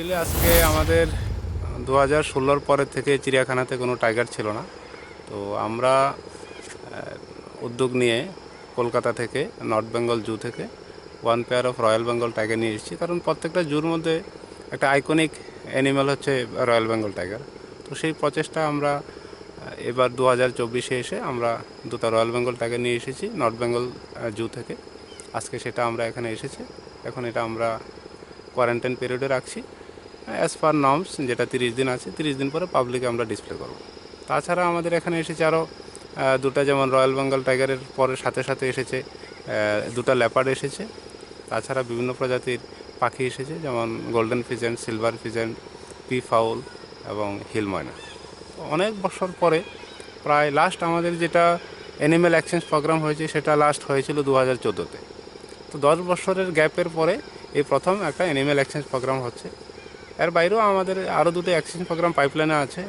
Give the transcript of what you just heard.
Actually আজকে আমাদের দু হাজার ষোলোর পরের থেকে চিড়িয়াখানাতে কোনো টাইগার ছিল না। তো আমরা উদ্যোগ নিয়ে কলকাতা থেকে, নর্থ বেঙ্গল জু থেকে one pair of royal Bengal tiger নিয়ে এসেছি। কারণ প্রত্যেকটা জুর মধ্যে একটা আইকনিক অ্যানিম্যাল হচ্ছে রয়্যাল বেঙ্গল টাইগার। তো সেই প্রচেষ্টা আমরা এবার দু হাজার চব্বিশে এসে আমরা দুটো রয়্যাল বেঙ্গল টাইগার নিয়ে এসেছি নর্থ বেঙ্গল জু থেকে। আজকে সেটা আমরা এখানে এসেছি। এখন এটা আমরা কোয়ারেন্টাইন পিরিয়ডে রাখছি। অ্যাজ পার নর্মস যেটা তিরিশ দিন আছে, তিরিশ দিন পরে পাবলিকে আমরা ডিসপ্লে করব। তাছাড়া আমাদের এখানে এসেছে আরও দুটা যেমন রয়্যাল বেঙ্গল টাইগারের পরে সাথে সাথে এসেছে দুটা লেপার্ড এসেছে। তাছাড়া বিভিন্ন প্রজাতির পাখি এসেছে, যেমন golden pheasant silver pheasant peafowl এবং হিল ময়না অনেক বছর পরে, প্রায় লাস্ট আমাদের যেটা অ্যানিম্যাল এক্সচেঞ্জ প্রোগ্রাম হয়েছে, সেটা লাস্ট হয়েছিল দু হাজার চোদ্দোতে। তো দশ বছরের গ্যাপের পরে এই প্রথম একটা অ্যানিম্যাল এক্সচেঞ্জ প্রোগ্রাম হচ্ছে। এর বাইরেও আমাদের আরও দুটো অ্যাকশন প্রোগ্রাম পাইপলাইনে আছে।